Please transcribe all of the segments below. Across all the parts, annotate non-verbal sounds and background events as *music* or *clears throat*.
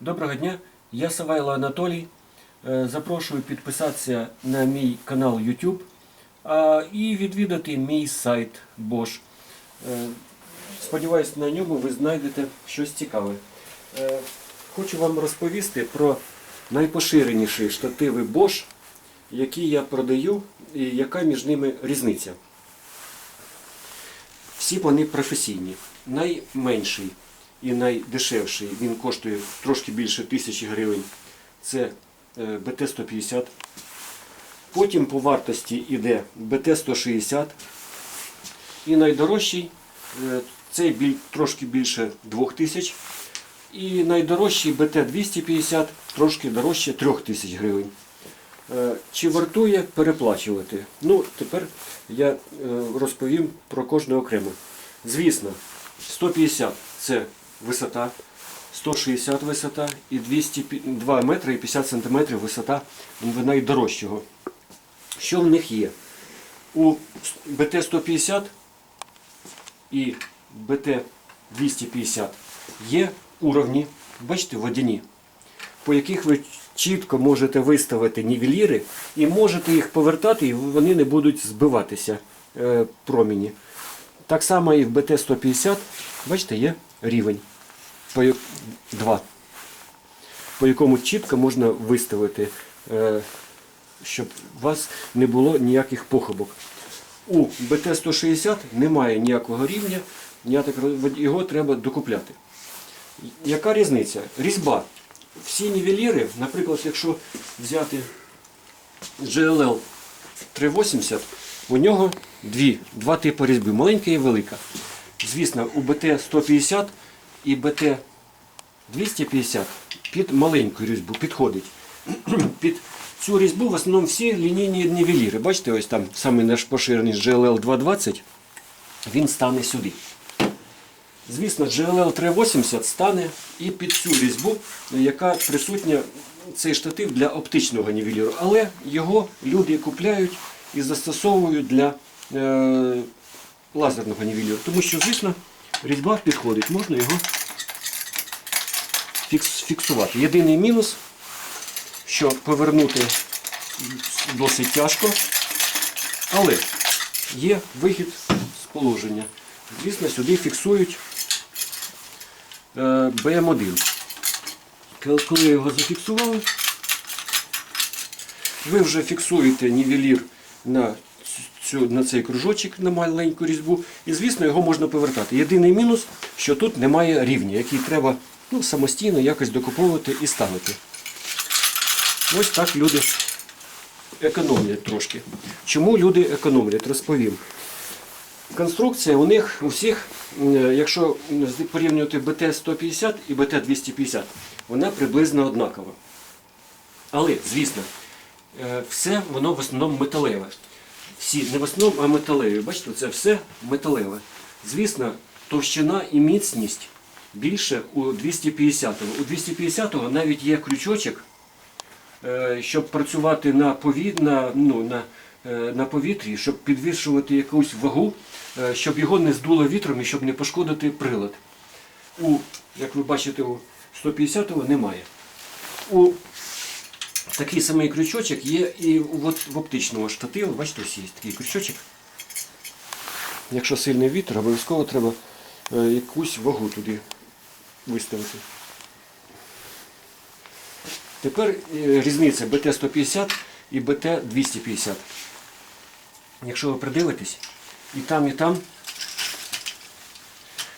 Доброго дня, я Савайло Анатолій. Е, Запрошую підписатися на мій канал YouTube і відвідати мій сайт Bosch. Е, Сподіваюсь, на ньому ви знайдете щось цікаве. Е, Хочу вам розповісти про найпоширеніші штативи Bosch, які я продаю і яка між ними різниця. Всі вони професійні. Найменший і найдешевший, він коштує трошки більше тисячі гривень. Це е, БТ-150. Потім по вартості йде БТ-160. І найдорожчий е, цей біль, трошки більше 2000. І найдорожчий БТ-250 трошки дорожче 3000 гривень. Е, Чи вартує переплачувати? Ну, тепер я розповім про кожне окремо. Звісно, 150 це висота, 160 висота і 202 метри і 50 сантиметрів висота найдорожчого. Що в них є? У БТ-150 і БТ-250 є уровні, бачите, водяні, по яких ви чітко можете виставити нівеліри і можете їх повертати, і вони не будуть збиватися е, проміні. Так само і в БТ-150, бачите, є рівень по, 2, по якому чітко можна виставити, е, щоб у вас не було ніяких похибок. У БТ-160 немає ніякого рівня, його треба докупляти. Яка різниця? Різьба. Всі нівеліри, наприклад, якщо взяти GLL 380, у нього дві, два типи різьби, маленька і велика. Звісно, у БТ-150 і БТ-250 під маленьку різьбу підходить. *clears throat* Під цю різьбу в основному всі лінійні нівеліри. Бачите, ось там самий наш поширений GLL 220, він стане сюди. Звісно, GLL 380 стане і під цю різьбу, яка присутня цей штатив для оптичного нівеліру. Але його люди купляють і застосовують для е, лазерного нівеліру. Тому що, звісно, різьба підходить, можна його фіксувати. Єдиний мінус, що повернути досить тяжко, але є вихід з положення. Звісно, сюди фіксують е, БМ1. Коли- Коли його зафіксували, ви вже фіксуєте нівелір на, цю, на цей кружочок, на маленьку різьбу, і, звісно, його можна повертати. Єдиний мінус, що тут немає рівня, який треба ну, самостійно якось докуповувати і ставити. Ось так люди економлять трошки. Чому люди економлять? Розповім. Конструкція у них у всіх, якщо порівнювати БТ-150 і БТ-250, вона приблизно однакова. Але, звісно, е, все воно в основному металеве. Всі, не в основному, а металеві. Бачите, це все металеве. Звісно, товщина і міцність більше у 250-го. У 250-го навіть є крючочок, е, щоб працювати на, пові... на, ну, на, е, на повітрі, щоб підвішувати якусь вагу, е, щоб його не здуло вітром і щоб не пошкодити прилад. У, як ви бачите, у 150-го немає. У такий самий крючочок є і от в оптичному штативі. Бачите, ось є такий крючочок. Якщо сильний вітер, обов'язково треба е, якусь вагу туди виставити. Тепер е, різниця БТ-150 і БТ-250. Якщо ви придивитесь, і там, і там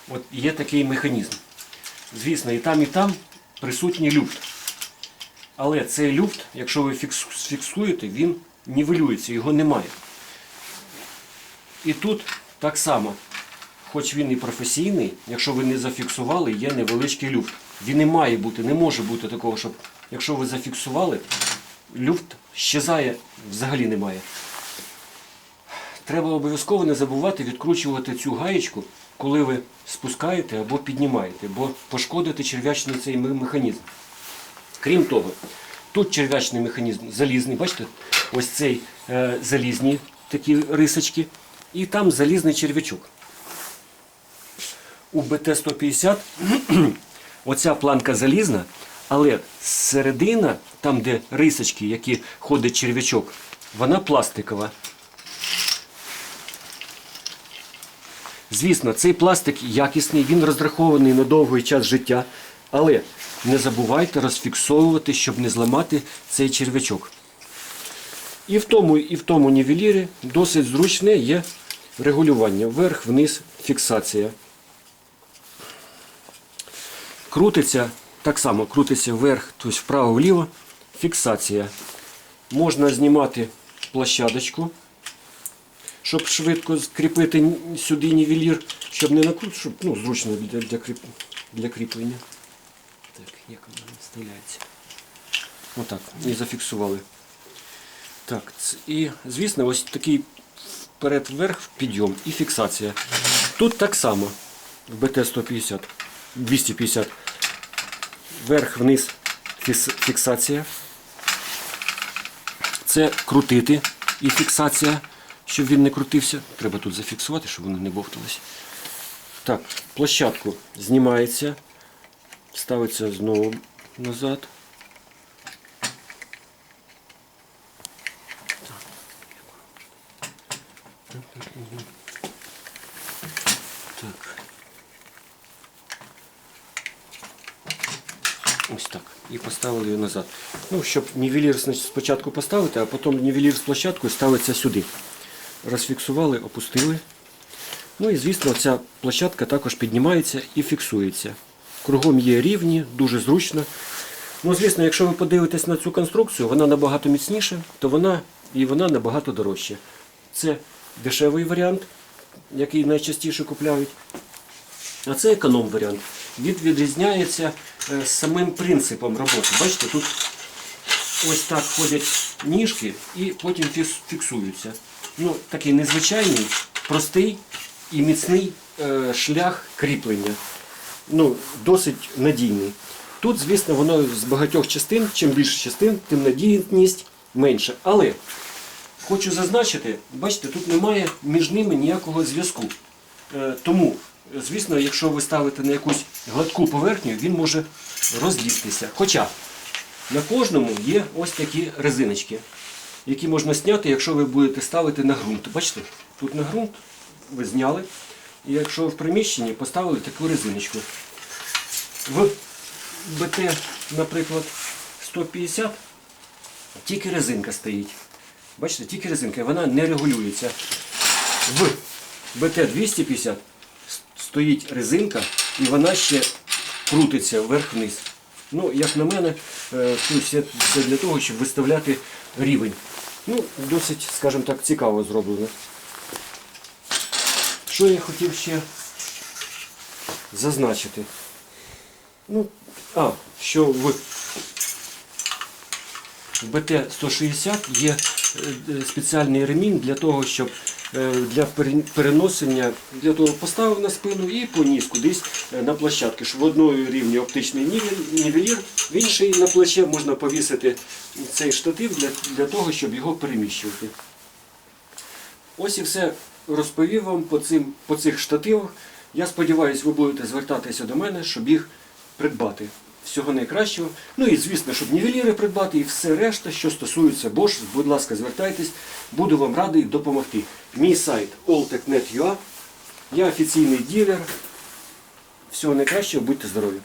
от є такий механізм. Звісно, і там, і там присутній люфт. Але цей люфт, якщо ви фікс- фіксуєте, він нівелюється, його немає. І тут так само, хоч він і професійний, якщо ви не зафіксували, є невеличкий люфт. Він не має бути, не може бути такого, щоб якщо ви зафіксували, люфт щезає, взагалі немає. Треба обов'язково не забувати відкручувати цю гаєчку, коли ви спускаєте або піднімаєте, бо пошкодите черв'ячний цей механізм. Крім того, тут черв'ячний механізм залізний, бачите, ось цей е, залізні такі рисочки, і там залізний черв'ячок. У БТ-150 *clears throat* оця планка залізна, Але середина, там де рисочки, які ходить черв'ячок, вона пластикова. Звісно, цей пластик якісний, він розрахований на довгий час життя, але не забувайте розфіксовувати, щоб не зламати цей черв'ячок. І в тому, і в тому нівелірі досить зручне є регулювання. Вверх-вниз фіксація. Крутиться, так само крутиться вверх, тобто вправо-вліво, фіксація. Можна знімати площадочку, щоб швидко скріпити сюди нівелір, щоб не накрутити, щоб ну, зручно для, для, кріп, для кріплення. Так, як воно вставляється. Отак, і зафіксували. Так, і звісно, ось такий вперед-вверх підйом і фіксація. Тут так само в БТ-150, 250. Вверх-вниз фіксація. Це крутити і фіксація, щоб він не крутився. Треба тут зафіксувати, щоб вони не бовталися. Так, площадку знімається, ставиться знову назад. Так. Ось так. І поставили її назад. Ну, щоб нівелір спочатку поставити, а потім нівелір з площадкою ставиться сюди. Розфіксували, опустили. Ну і звісно, ця площадка також піднімається і фіксується. Кругом є рівні, дуже зручно. Ну, звісно, якщо ви подивитесь на цю конструкцію, вона набагато міцніша, то вона і вона набагато дорожча. Це дешевий варіант, який найчастіше купляють. А це економ варіант. Він відрізняється е, самим принципом роботи. Бачите, тут ось так ходять ніжки і потім фіксуються. Ну, такий незвичайний, простий і міцний е, шлях кріплення. Ну, досить надійний. Тут, звісно, воно з багатьох частин, чим більше частин, тим надійність менше. Але хочу зазначити, бачите, тут немає між ними ніякого зв'язку. Е, тому, звісно, якщо ви ставите на якусь гладку поверхню, він може розлізтися. Хоча на кожному є ось такі резиночки, які можна зняти, якщо ви будете ставити на ґрунт. Бачите, тут на ґрунт ви зняли. І якщо в приміщенні поставили таку резиночку. В БТ, наприклад, 150 тільки резинка стоїть. Бачите, тільки резинка, вона не регулюється. В БТ-250 стоїть резинка і вона ще крутиться вверх-вниз. Ну, як на мене, е, це для того, щоб виставляти рівень. Ну, досить, скажімо так, цікаво зроблено. Що я хотів ще зазначити? Ну, а, що в в БТ-160 є е, спеціальний ремінь для того, щоб е, для переносення, для того поставив на спину і поніс кудись е, на площадки, щоб в одному рівні оптичний нівелір, в інший на плече можна повісити цей штатив для, для того, щоб його переміщувати. Ось і все розповів вам по, цим, по цих штативах. Я сподіваюся, ви будете звертатися до мене, щоб їх придбати. Всього найкращого. Ну і звісно, щоб нівеліри придбати і все решта, що стосується Bosch, будь ласка, звертайтесь, буду вам радий допомогти. Мій сайт alltech.net.ua. Я офіційний ділер. Всього найкращого, будьте здорові!